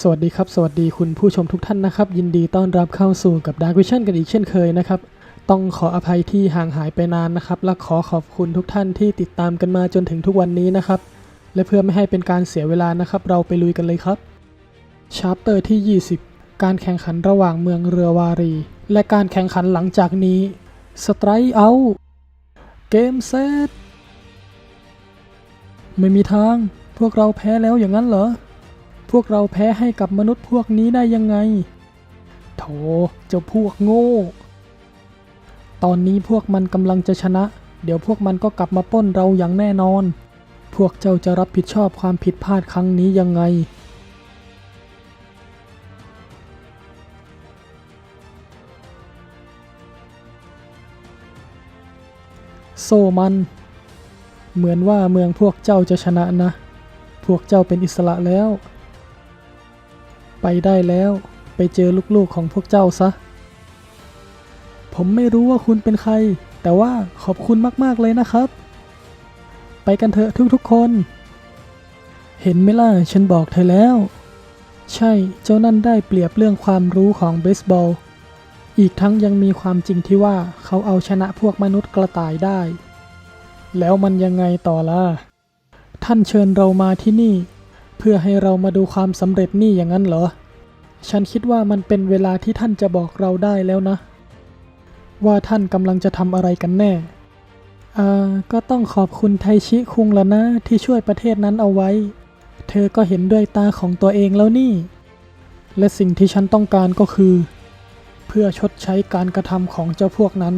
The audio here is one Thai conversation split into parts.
สวัสดีครับ สวัสดีคุณผู้ชมทุกท่านนะครับ ยินดีต้อนรับเข้าสู่กับ Dark Vision กันอีกเช่นเคยนะครับ ต้องขออภัยที่ห่างหายไปนานนะครับ และขอขอบคุณทุกท่านที่ติดตามกันมาจนถึงทุกวันนี้นะครับ และเพื่อไม่ให้เป็นการเสียเวลานะครับ เราไปลุยกันเลยครับชาร์เตอร์ที่ 20 การแข่งขันระหว่างเมืองเรือวารี และการแข่งขันหลังจากนี้สไตร์เอาเกมเซตไม่มีทาง พวกเราแพ้แล้วอย่างนั้นเหรอ วกเราแพ้ให้กับมนุษย์พวกนี้ได้ยังไง โถ เจ้าพวกโง่ ตอนนี้พวกมันกำลังจะชนะ เดี๋ยวพวกมันก็กลับมาป้นเราอย่างแน่นอน พวกเจ้าจะรับผิดชอบความผิดพลาดครั้งนี้ยังไงโซมัน เหมือนว่าเมืองพวกเจ้าจะชนะนะ พวกเจ้าเป็นอิสระแล้ว ไปได้แล้ว ไปเจอลูกๆของพวกเจ้าซะ ผมไม่รู้ว่าคุณเป็นใคร แต่ว่าขอบคุณมากๆเลยนะครับ ไปกันเถอะทุกๆคน เห็นไหมล่ะ ฉันบอกเธอแล้ว ใช่ เจ้านั่นได้เปรียบเรื่องความรู้ของเบสบอล อีกทั้งยังมีความจริงที่ว่าเขาเอาชนะพวกมนุษย์กระต่ายได้ แล้วมันยังไงต่อล่ะ ท่านเชิญเรามาที่นี่ เพื่อให้เรามาดูความสำเร็จนี่อย่างนั้นเหรอ ฉันคิดว่ามันเป็นเวลาที่ท่านจะบอกเราได้แล้วนะ ว่าท่านกำลังจะทำอะไรกันแน่อ่าก็ต้องขอบคุณไทชิคุงแล้วนะที่ช่วยประเทศนั้นเอาไว้ เธอก็เห็นด้วยตาของตัวเองแล้วนี่ และสิ่งที่ฉันต้องการก็คือ เพื่อชดใช้การกระทำของเจ้าพวกนั้น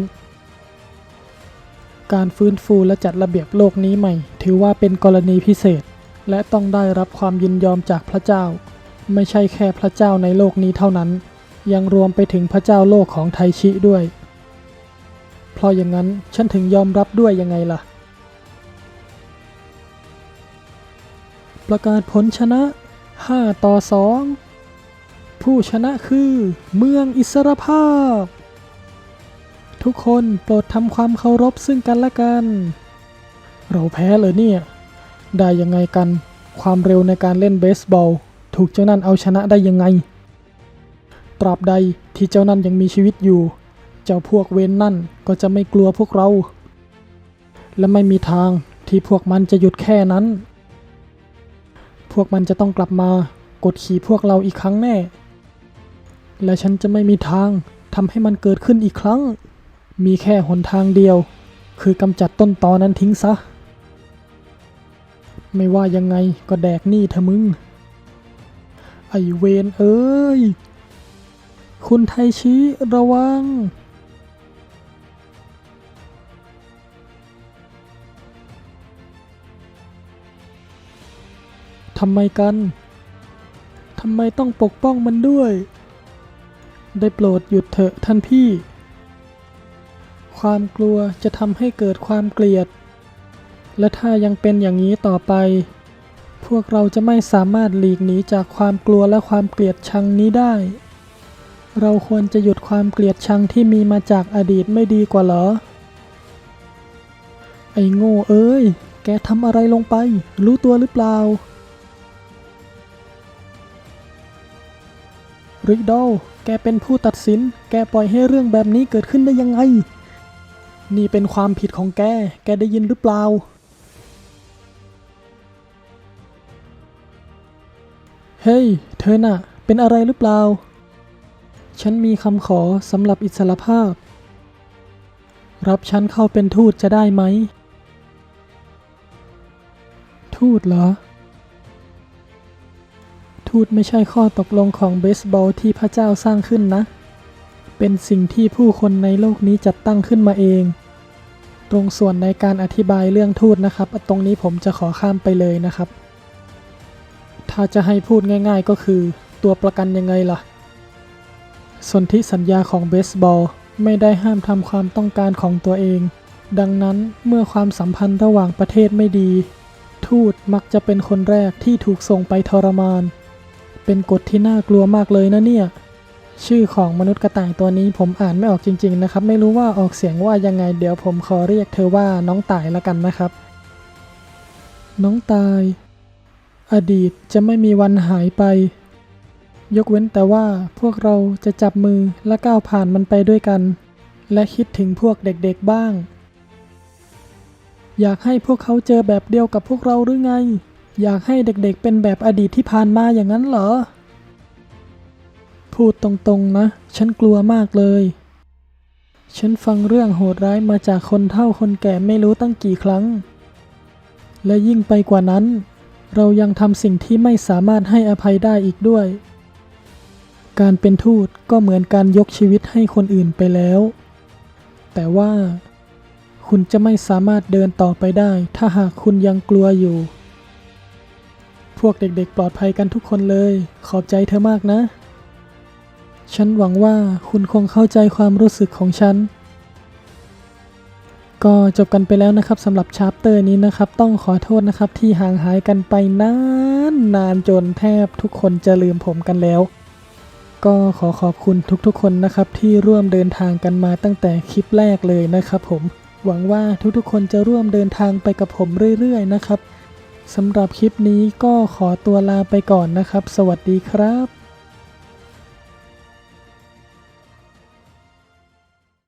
การฟื้นฟูและจัดระเบียบโลกนี้ใหม่ ถือว่าเป็นกรณีพิเศษ และต้องได้รับความยินยอมจากพระเจ้า ไม่ใช่แค่พระเจ้าในโลกนี้เท่านั้น ยังรวมไปถึงพระเจ้าโลกของไทชิด้วย เพราะอย่างนั้นฉันถึงยอมรับด้วยยังไงล่ะ ประกาศผลชนะ 5 ต่อ 2 ผู้ชนะคือเมืองอิสรภาพ ทุกคนโปรดทำความเคารพซึ่งกันและกัน เราแพ้เลยเนี่ย ได้ยังไงกัน ความเร็วในการเล่นเบสบอล ถูกเจ้านั่นเอาชนะได้ยังไง ตราบใดที่เจ้านั่นยังมีชีวิตอยู่ เจ้าพวกเวนนั่นก็จะไม่กลัวพวกเรา และไม่มีทางที่พวกมันจะหยุดแค่นั้น พวกมันจะต้องกลับมากดขี่พวกเราอีกครั้งแน่ และฉันจะไม่มีทางทำให้มันเกิดขึ้นอีกครั้ง มีแค่หนทางเดียว คือกำจัดต้นตอนั้นทิ้งซะ ไม่ว่ายังไงก็แดกหนี่เธอะมึง ไอเวนเอ้ย คุณไทชิระวัง ทำไมกัน ทำไมต้องปกป้องมันด้วย ได้โปรดหยุดเถอะท่านพี่ ความกลัวจะทำให้เกิดความเกลียด และถ้ายังเป็นอย่างนี้ต่อไป พวกเราจะไม่สามารถหลีกหนีจากความกลัวและความเกลียดชังนี้ได้ เราควรจะหยุดความเกลียดชังที่มีมาจากอดีตไม่ดีกว่าเหรอ ไอ้โง่เอ้ย แกทำอะไรลงไป รู้ตัวหรือเปล่า ริกดอลแกเป็นผู้ตัดสิน แกปล่อยให้เรื่องแบบนี้เกิดขึ้นได้ยังไง นี่เป็นความผิดของแก แกได้ยินหรือเปล่า เฮ้ย เธอน่ะ เป็นอะไรหรือเปล่า ฉันมีคำขอสำหรับอิสรภาพ รับฉันเข้าเป็นทูตจะได้ไหม ทูตเหรอ ทูตไม่ใช่ข้อตกลงของเบสบอลที่พระเจ้าสร้างขึ้นนะ เป็นสิ่งที่ผู้คนในโลกนี้จัดตั้งขึ้นมาเอง ตรงส่วนในการอธิบายเรื่องทูตนะครับ ตรงนี้ผมจะขอข้ามไปเลยนะครับ ถ้าจะให้พูดง่ายๆก็คือตัวประกันยังไงล่ะ สนธิสัญญาของเบสบอลไม่ได้ห้ามทำความต้องการของตัวเอง ดังนั้นเมื่อความสัมพันธ์ระหว่างประเทศไม่ดี ทูตมักจะเป็นคนแรกที่ถูกส่งไปทรมาน เป็นกฎที่น่ากลัวมากเลยนะเนี่ย ชื่อของมนุษย์กระต่ายตัวนี้ผมอ่านไม่ออกจริง ๆ นะครับ ไม่รู้ว่าออกเสียงว่ายังไง เดี๋ยวผมขอเรียกเธอว่าน้องตายละกันนะครับ น้องตาย อดีตจะไม่มีวันหายไป ยกเว้นแต่ว่าพวกเราจะจับมือและก้าวผ่านมันไปด้วยกัน และคิดถึงพวกเด็กๆบ้าง อยากให้พวกเขาเจอแบบเดียวกับพวกเราหรือไง อยากให้เด็กๆเป็นแบบอดีตที่ผ่านมาอย่างนั้นเหรอ พูดตรงๆนะ ฉันกลัวมากเลย ฉันฟังเรื่องโหดร้ายมาจากคนเฒ่าคนแก่ไม่รู้ตั้งกี่ครั้ง และยิ่งไปกว่านั้น เรายังทำสิ่งที่ไม่สามารถให้อภัยได้อีกด้วย การเป็นทูตก็เหมือนการยกชีวิตให้คนอื่นไปแล้ว แต่ว่า คุณจะไม่สามารถเดินต่อไปได้ ถ้าหากคุณยังกลัวอยู่ พวกเด็กๆปลอดภัยกันทุกคนเลย ขอบใจเธอมากนะ ฉันหวังว่าคุณคงเข้าใจความรู้สึกของฉัน ก็จบกันไปแล้วนะครับสำหรับชาร์ปเตอร์นี้นะครับ ต้องขอโทษนะครับที่ห่างหายกันไปนานนานจนแทบทุกคนจะลืมผมกันแล้ว ก็ขอขอบคุณทุกๆ คนนะครับที่ร่วมเดินทางกันมาตั้งแต่คลิปแรกเลยนะครับผมหวังว่าทุกๆ คนจะร่วมเดินทางไปกับผมเรื่อยๆ นะครับสำหรับคลิปนี้ก็ขอตัวลาไปก่อนนะครับ สวัสดีครับ